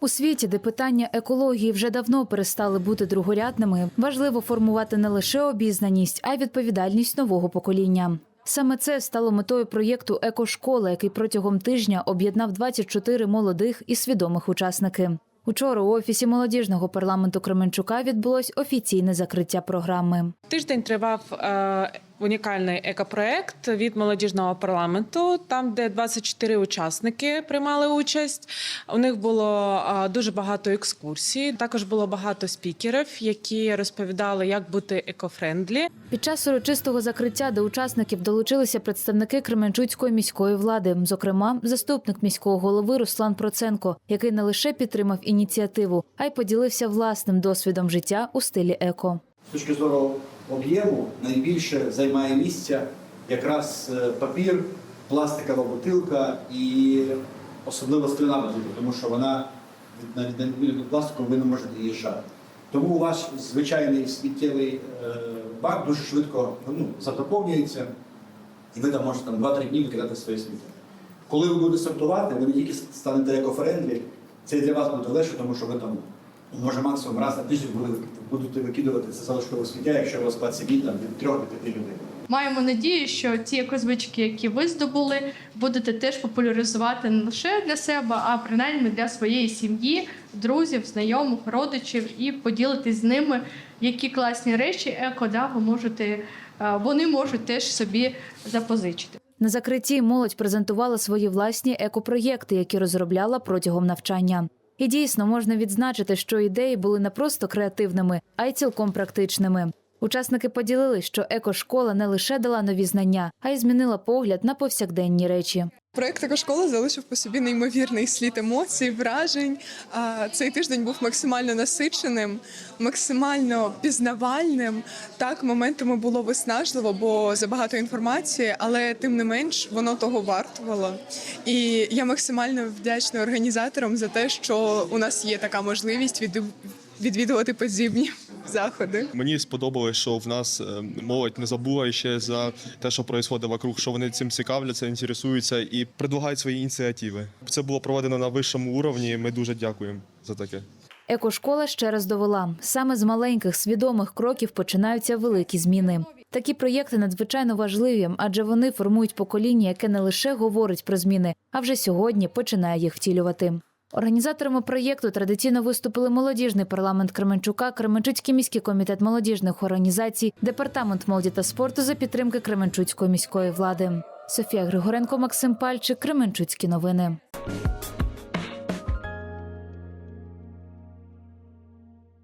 У світі, де питання екології вже давно перестали бути другорядними, важливо формувати не лише обізнаність, а й відповідальність нового покоління. Саме це стало метою проєкту Екошкола, який протягом тижня об'єднав 24 молодих і свідомих учасники. Учора у офісі молодіжного парламенту Кременчука відбулось офіційне закриття програми. Тиждень тривав е, унікальний екопроект від молодіжного парламенту, там, де 24 учасники приймали участь. У них було дуже багато екскурсій. Також було багато спікерів, які розповідали, як бути екофрендлі. Під час урочистого закриття до учасників долучилися представники Кременчуцької міської влади, зокрема, заступник міського голови Руслан Проценко, який не лише підтримав ініціативу, а й поділився власним досвідом життя у стилі еко. З точки зору об'єму найбільше займає місця якраз е, папір, пластикова бутилка і особливо скляна бутилка, тому що вона від- на відміну від пластику ви не можете її зжати. Тому ваш звичайний сміттєвий е, бак дуже швидко ну, запоповнюється, і ви там можете 2-3 дні викидати своє сміття. Коли ви будете сортувати, ви не тільки станете екофрендлі, це і для вас буде легше, тому що ви там може максимум раз на тиждень будете- викидувати це залишкове сміття, якщо у вас сім'ї там від 3 до 5 людей. Маємо надію, що ті екозвички, які ви здобули, будете теж популяризувати не лише для себе, а принаймні для своєї сім'ї, друзів, знайомих, родичів і поділитись з ними, які класні речі еко да, ви можете, е, вони можуть теж собі запозичити. На закритті молодь презентувала свої власні екопроєкти, які розробляла протягом навчання. І дійсно можна відзначити, що ідеї були не просто креативними, а й цілком практичними. Учасники поділили, що екошкола не лише дала нові знання, а й змінила погляд на повсякденні речі. Проект «Екошкола» залишив по собі неймовірний слід емоцій, вражень. Цей тиждень був максимально насиченим, максимально пізнавальним. Так, моментами було виснажливо, бо забагато інформації, але тим не менш воно того вартувало. І я максимально вдячна організаторам за те, що у нас є така можливість відвід- відвідувати подібні заходи. Мені сподобалось, що в нас е, молодь не забула ще за те, що відбувається вокруг, що вони цим цікавляться, інтересуються і предлагають свої ініціативи. Це було проведено на вищому уровні. Ми дуже дякуємо за таке. Екошкола ще раз довела: саме з маленьких свідомих кроків починаються великі зміни. Такі проєкти надзвичайно важливі, адже вони формують покоління, яке не лише говорить про зміни, а вже сьогодні починає їх втілювати. Організаторами проєкту традиційно виступили молодіжний парламент Кременчука, Кременчуцький міський комітет молодіжних організацій, департамент молоді та спорту за підтримки Кременчуцької міської влади. Софія Григоренко, Максим Пальчик, Кременчуцькі новини.